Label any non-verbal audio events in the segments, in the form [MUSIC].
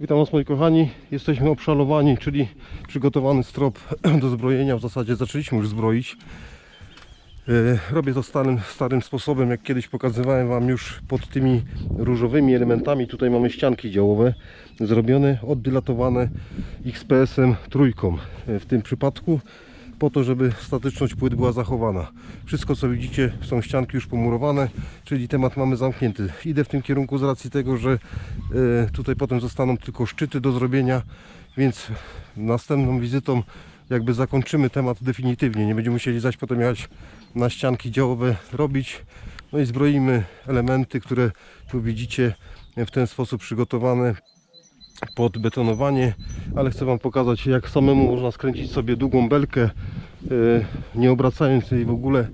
Witam Was moi kochani, jesteśmy obszalowani, czyli przygotowany strop [CLEARS THROAT] do zbrojenia. W zasadzie zaczęliśmy już zbroić. E, Robię to starym, starym sposobem, jak kiedyś pokazywałem Wam już pod tymi różowymi elementami. Tutaj mamy ścianki działowe zrobione, oddylatowane XPS-em trójką. E, W tym przypadku po to, żeby statyczność płyt była zachowana. Wszystko co widzicie są ścianki już pomurowane, czyli temat mamy zamknięty. Idę w tym kierunku z racji tego, że e, tutaj potem zostaną tylko szczyty do zrobienia, więc następną wizytą jakby zakończymy temat definitywnie. Nie będziemy musieli zaś potem jechać na ścianki działowe robić. No i zbroimy elementy, które tu widzicie w ten sposób przygotowane pod betonowanie, ale chcę Wam pokazać jak samemu można skręcić sobie długą belkę. E, nie obracając jej w ogóle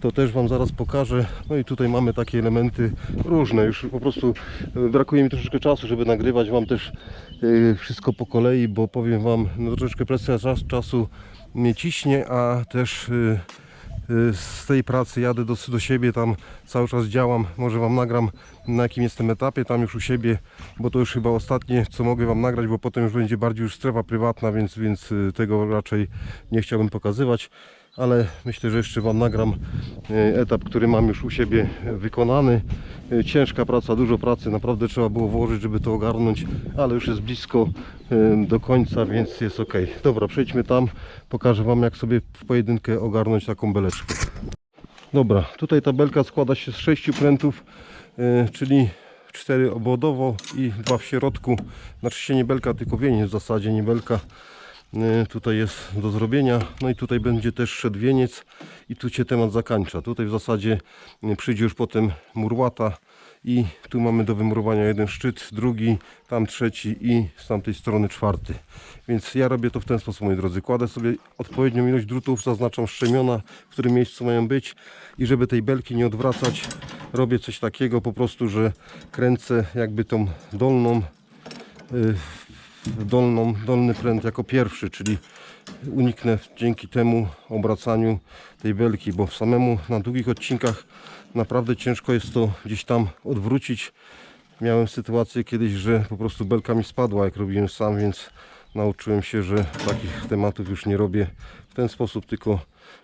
to też Wam zaraz pokażę. No i tutaj mamy takie elementy różne. Już po prostu e, brakuje mi troszeczkę czasu żeby nagrywać Wam też e, wszystko po kolei bo powiem Wam no troszeczkę presja czas, czasu mnie ciśnie a też z tej pracy jadę do, do siebie, tam cały czas działam, może Wam nagram na jakim jestem etapie tam już u siebie, bo to już chyba ostatnie co mogę Wam nagrać, bo potem już będzie bardziej już strefa prywatna, więc, więc y, tego raczej nie chciałbym pokazywać, ale myślę, że jeszcze Wam nagram y, etap, który mam już u siebie wykonany. Y, Ciężka praca, dużo pracy, naprawdę trzeba było włożyć, żeby to ogarnąć, ale już jest blisko y, do końca, więc jest ok. Dobra, przejdźmy tam, pokażę Wam jak sobie w pojedynkę ogarnąć taką beleczkę. Dobra, tutaj ta belka składa się z sześciu prętów, czyli cztery obwodowo i dwa w środku. Znaczy się nie belka, tylko wieniec w zasadzie, nie belka. Y, Tutaj jest do zrobienia. No i tutaj będzie też szedł wieniec i tu się temat zakończa. Tutaj w zasadzie y, przyjdzie już potem murłata i tu mamy do wymurowania jeden szczyt, drugi, tam trzeci i z tamtej strony czwarty. Więc ja robię to w ten sposób, moi drodzy. Kładę sobie odpowiednią ilość drutów, zaznaczam szczemiona, w którym miejscu mają być i żeby tej belki nie odwracać, robię coś takiego po prostu, że kręcę jakby tą dolną y, dolną, dolny pręt jako pierwszy, czyli uniknę dzięki temu obracaniu tej belki, bo samemu na długich odcinkach naprawdę ciężko jest to gdzieś tam odwrócić. Miałem sytuację kiedyś, że po prostu belka mi spadła jak robiłem sam, więc nauczyłem się, że takich tematów już nie robię w ten sposób, tylko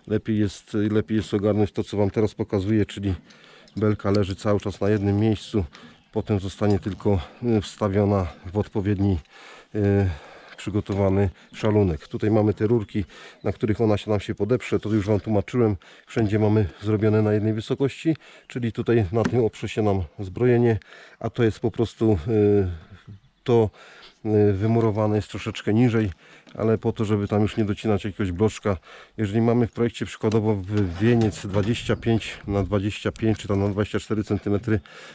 lepiej jest, lepiej jest ogarnąć to, co Wam teraz pokazuję, czyli belka leży cały czas na jednym miejscu, potem zostanie tylko y, wstawiona w odpowiedni y, przygotowany szalunek. Tutaj mamy te rurki, na których ona się nam się podeprze, to już Wam tłumaczyłem. Wszędzie mamy zrobione na jednej wysokości, czyli tutaj na tym oprze się nam zbrojenie, a to jest po prostu y, to wymurowane jest troszeczkę niżej, ale po to, żeby tam już nie docinać jakiegoś bloczka. Jeżeli mamy w projekcie przykładowo wieniec 25 na 25 czy tam na 24 cm,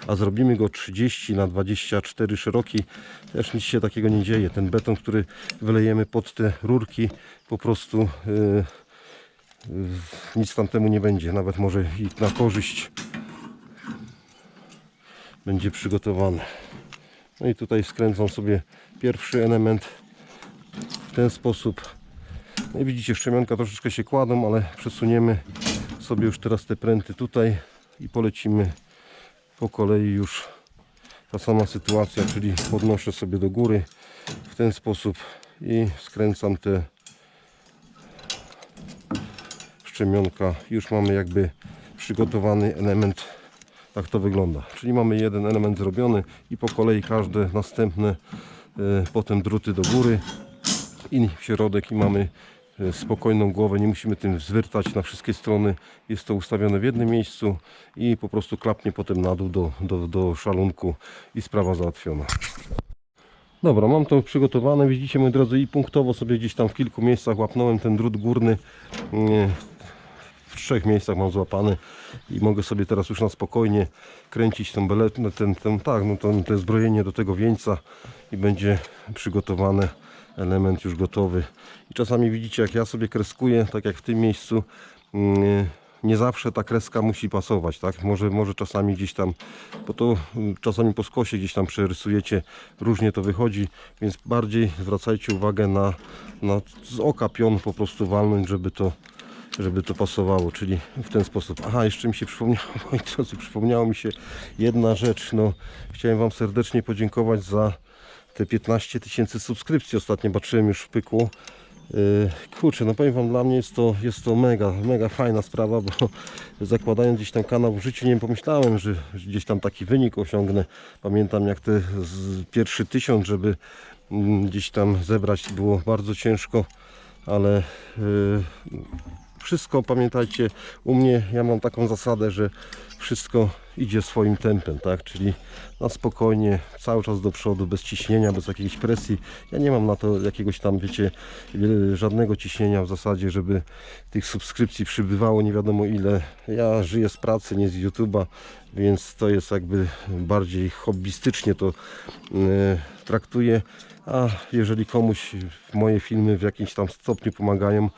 a zrobimy go 30 na 24 szeroki, też nic się takiego nie dzieje. Ten beton, który wylejemy pod te rurki, po prostu y, y, nic tam temu nie będzie. Nawet może i na korzyść będzie przygotowany. No i tutaj skręcam sobie pierwszy element ten sposób. No i widzicie, szczemionka troszeczkę się kładą, ale przesuniemy sobie już teraz te pręty tutaj i polecimy po kolei już ta sama sytuacja, czyli podnoszę sobie do góry w ten sposób i skręcam te szczemionka. Już mamy jakby przygotowany element tak to wygląda. Czyli mamy jeden element zrobiony i po kolei każde następne e, potem druty do góry i w środek i mamy e, spokojną głowę, nie musimy tym zwyrtać na wszystkie strony. Jest to ustawione w jednym miejscu i po prostu klapnie potem na dół do, do, do szalunku i sprawa załatwiona. Dobra, mam to przygotowane. Widzicie, moi drodzy, i punktowo sobie gdzieś tam w kilku miejscach łapnąłem ten drut górny. W trzech miejscach mam złapany i mogę sobie teraz już na spokojnie kręcić tą belet, no ten, ten, tak, no to, to zbrojenie do tego wieńca i będzie przygotowany element już gotowy. I czasami widzicie, jak ja sobie kreskuję, tak jak w tym miejscu, mm, nie zawsze ta kreska musi pasować, tak? Może, może czasami gdzieś tam, bo to mm, czasami po skosie gdzieś tam przerysujecie, różnie to wychodzi, więc bardziej zwracajcie uwagę na, na z oka pion po prostu walnąć, żeby to żeby to pasowało, czyli w ten sposób. Aha, jeszcze mi się przypomniało, [LAUGHS] moi drodzy, przypomniało mi się jedna rzecz. No, chciałem Wam serdecznie podziękować za te 15 tysięcy subskrypcji. Ostatnio patrzyłem już w pykło. Yy, Kurczę, no powiem Wam, dla mnie jest to, jest to mega, mega fajna sprawa, bo [LAUGHS] zakładając gdzieś tam kanał w życiu nie pomyślałem, że gdzieś tam taki wynik osiągnę. Pamiętam jak te pierwszy tysiąc, żeby mm, gdzieś tam zebrać było bardzo ciężko, ale yy, wszystko pamiętajcie, u mnie ja mam taką zasadę, że wszystko idzie swoim tempem, tak? Czyli na spokojnie, cały czas do przodu, bez ciśnienia, bez jakiejś presji. Ja nie mam na to jakiegoś tam, wiecie, żadnego ciśnienia w zasadzie, żeby tych subskrypcji przybywało nie wiadomo ile. Ja żyję z pracy, nie z YouTube'a, więc to jest jakby bardziej hobbystycznie to y, traktuję. A jeżeli komuś moje filmy w jakimś tam stopniu pomagają,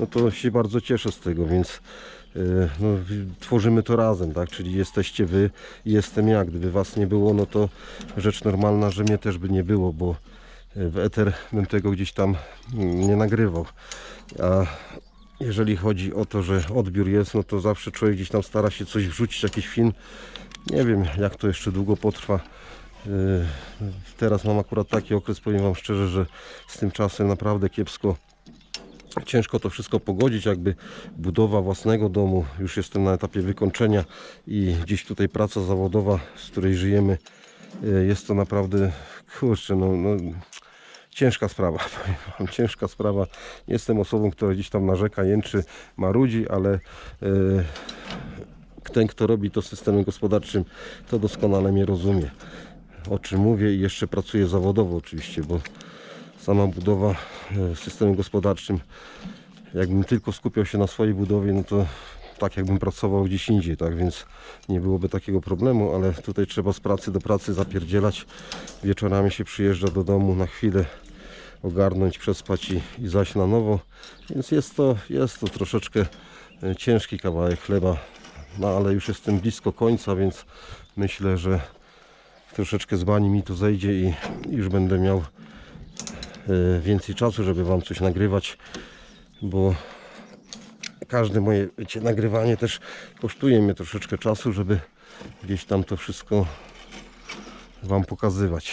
no to się bardzo cieszę z tego, więc y, no, tworzymy to razem, tak? Czyli jesteście wy i jestem ja. Gdyby was nie było, no to rzecz normalna, że mnie też by nie było, bo y, w eter bym tego gdzieś tam nie nagrywał. A jeżeli chodzi o to, że odbiór jest, no to zawsze człowiek gdzieś tam stara się coś wrzucić, jakiś film. Nie wiem, jak to jeszcze długo potrwa. Yy, Teraz mam akurat taki okres, powiem Wam szczerze, że z tym czasem naprawdę kiepsko. Ciężko to wszystko pogodzić, jakby budowa własnego domu. Już jestem na etapie wykończenia i gdzieś tutaj praca zawodowa, z której żyjemy, yy, jest to naprawdę, kurczę, no, no ciężka sprawa, [LAUGHS] powiem wam, ciężka sprawa. Jestem osobą, która gdzieś tam narzeka, jęczy, marudzi, ale yy, ten, kto robi to systemem gospodarczym, to doskonale mnie rozumie, o czym mówię i jeszcze pracuję zawodowo oczywiście, bo sama budowa e, systemem gospodarczym, jakbym tylko skupiał się na swojej budowie, no to tak jakbym pracował gdzieś indziej, tak więc nie byłoby takiego problemu, ale tutaj trzeba z pracy do pracy zapierdzielać. Wieczorami się przyjeżdża do domu na chwilę ogarnąć, przespać i, i zaś na nowo. Więc jest to, jest to troszeczkę e, ciężki kawałek chleba, no ale już jestem blisko końca, więc myślę, że troszeczkę z bani mi to zejdzie i już będę miał e, więcej czasu, żeby Wam coś nagrywać, bo każde moje wiecie, nagrywanie też kosztuje mnie troszeczkę czasu, żeby gdzieś tam to wszystko Wam pokazywać.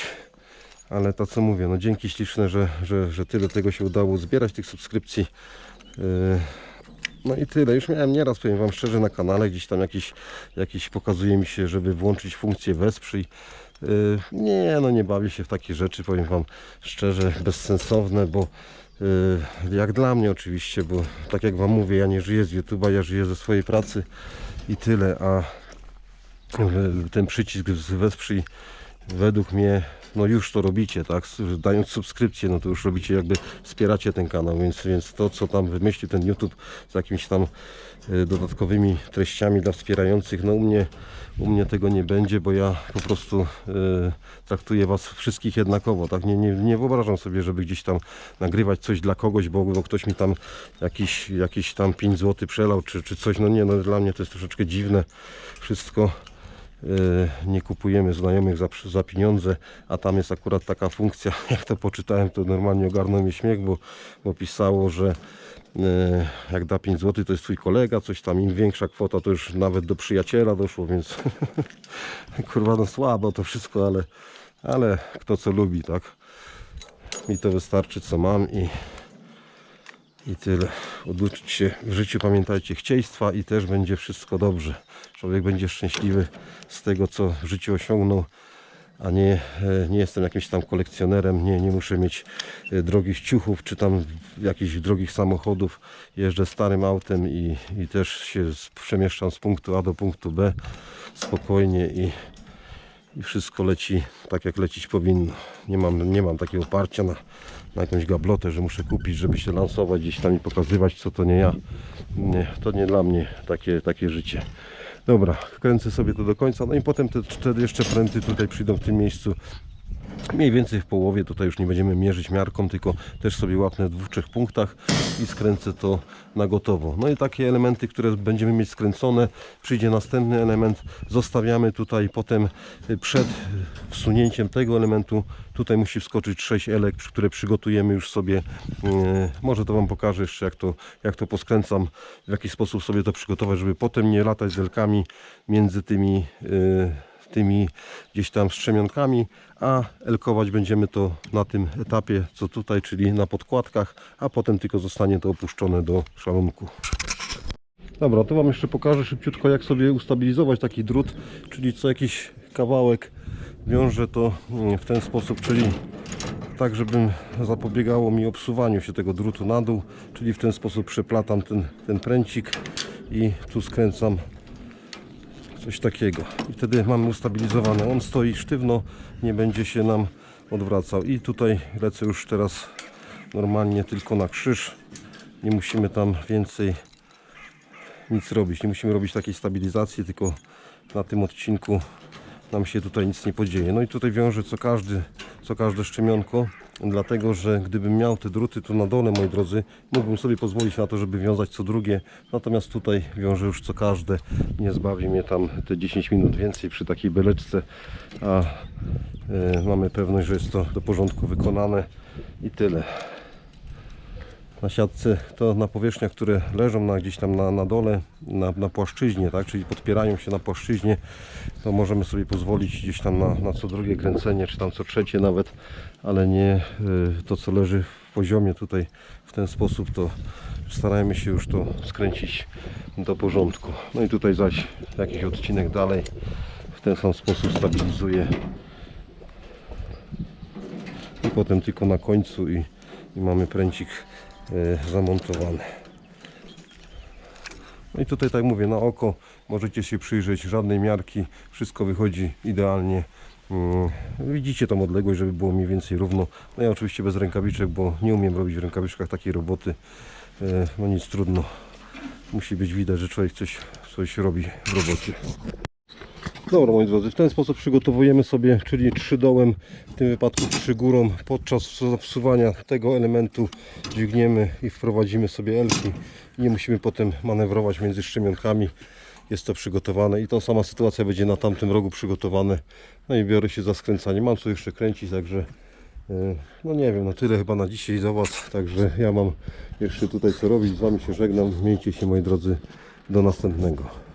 Ale to co mówię, no dzięki śliczne, że, że, że tyle tego się udało zbierać, tych subskrypcji. Yy, No i tyle. Już miałem nieraz, powiem Wam szczerze, na kanale gdzieś tam jakiś, jakiś pokazuje mi się, żeby włączyć funkcję wesprzyj. Yy, Nie, no nie bawię się w takie rzeczy, powiem Wam szczerze, bezsensowne, bo yy, jak dla mnie oczywiście, bo tak jak Wam mówię, ja nie żyję z YouTube'a, ja żyję ze swojej pracy i tyle, a yy, ten przycisk wesprzyj według mnie no już to robicie, tak? Dając subskrypcję, no to już robicie jakby wspieracie ten kanał, więc, więc to co tam wymyślił ten YouTube z jakimiś tam e, dodatkowymi treściami dla wspierających, no u mnie, u mnie tego nie będzie, bo ja po prostu e, traktuję was wszystkich jednakowo, tak? Nie, nie, nie wyobrażam sobie, żeby gdzieś tam nagrywać coś dla kogoś, bo, bo ktoś mi tam jakiś, jakiś tam 5 zł przelał, czy, czy coś, no nie, no dla mnie to jest troszeczkę dziwne wszystko. E, nie kupujemy znajomych za, za pieniądze, a tam jest akurat taka funkcja, [LAUGHS] jak to poczytałem, to normalnie ogarnął mnie śmiech, bo, bo pisało, że e, jak da 5 zł, to jest twój kolega, coś tam, im większa kwota, to już nawet do przyjaciela doszło, więc [LAUGHS] kurwa, no słabo to wszystko, ale, ale kto co lubi, tak? Mi to wystarczy, co mam i i tyle. Oduczyć się w życiu, pamiętajcie, chcieństwa i też będzie wszystko dobrze. Człowiek będzie szczęśliwy z tego, co w życiu osiągnął, a nie, e, nie jestem jakimś tam kolekcjonerem, nie, nie muszę mieć e, drogich ciuchów, czy tam jakichś drogich samochodów. Jeżdżę starym autem i, i też się przemieszczam z punktu A do punktu B spokojnie i, i wszystko leci tak, jak lecić powinno. Nie mam, nie mam takiego oparcia na, na jakąś gablotę, że muszę kupić, żeby się lansować gdzieś tam i pokazywać, co to nie ja. Nie, to nie dla mnie takie, takie życie. Dobra, kręcę sobie to do końca, no i potem te cztery jeszcze pręty tutaj przyjdą w tym miejscu. Mniej więcej w połowie, tutaj już nie będziemy mierzyć miarką, tylko też sobie łapnę w dwóch, trzech punktach i skręcę to na gotowo. No i takie elementy, które będziemy mieć skręcone, przyjdzie następny element, zostawiamy tutaj potem y, przed wsunięciem tego elementu, tutaj musi wskoczyć 6 elek, które przygotujemy już sobie, y, może to Wam pokażę jeszcze jak to, jak to poskręcam, w jaki sposób sobie to przygotować, żeby potem nie latać z elkami między tymi y, tymi gdzieś tam strzemionkami, a elkować będziemy to na tym etapie, co tutaj, czyli na podkładkach, a potem tylko zostanie to opuszczone do szalunku. Dobra, to Wam jeszcze pokażę szybciutko jak sobie ustabilizować taki drut, czyli co jakiś kawałek wiążę to mm, w ten sposób, czyli tak, żebym zapobiegało mi obsuwaniu się tego drutu na dół, czyli w ten sposób przeplatam ten, ten pręcik i tu skręcam coś takiego i wtedy mamy ustabilizowany. On stoi sztywno, nie będzie się nam odwracał i tutaj lecę już teraz normalnie tylko na krzyż. Nie musimy tam więcej nic robić. Nie musimy robić takiej stabilizacji, tylko na tym odcinku nam się tutaj nic nie podzieje. No i tutaj wiążę co każdy, co każde szczemionko, dlatego że gdybym miał te druty tu na dole, moi drodzy, mógłbym sobie pozwolić na to, żeby wiązać co drugie. Natomiast tutaj wiążę już co każde. Nie zbawi mnie tam te 10 minut więcej przy takiej beleczce, a e, mamy pewność, że jest to do porządku wykonane i tyle na siatce, to na powierzchniach, które leżą na, gdzieś tam na, na dole, na, na płaszczyźnie, tak, czyli podpierają się na płaszczyźnie, to możemy sobie pozwolić gdzieś tam na, na co drugie kręcenie, czy tam co trzecie nawet, ale nie y, to, co leży w poziomie tutaj w ten sposób, to starajmy się już to skręcić do porządku. No i tutaj zaś jakiś odcinek dalej w ten sam sposób stabilizuję i potem tylko na końcu i, i mamy pręcik e, zamontowany. No i tutaj tak mówię, na oko możecie się przyjrzeć, żadnej miarki, wszystko wychodzi idealnie. Mm, Widzicie tą odległość, żeby było mniej więcej równo. No ja oczywiście bez rękawiczek, bo nie umiem robić w rękawiczkach takiej roboty. E, No nic trudno. Musi być widać, że człowiek coś, coś robi w robocie. Dobra moi drodzy, w ten sposób przygotowujemy sobie, czyli trzy dołem, w tym wypadku trzy górą. Podczas wsu- wsuwania tego elementu dźwigniemy i wprowadzimy sobie elki. Nie musimy potem manewrować między szczemionkami. Jest to przygotowane i ta sama sytuacja będzie na tamtym rogu przygotowane. No i biorę się za skręcanie. Mam co jeszcze kręcić, także e, no nie wiem, no tyle chyba na dzisiaj za Was. Także ja mam jeszcze tutaj co robić. Z Wami się żegnam. Miejcie się moi drodzy. Do następnego.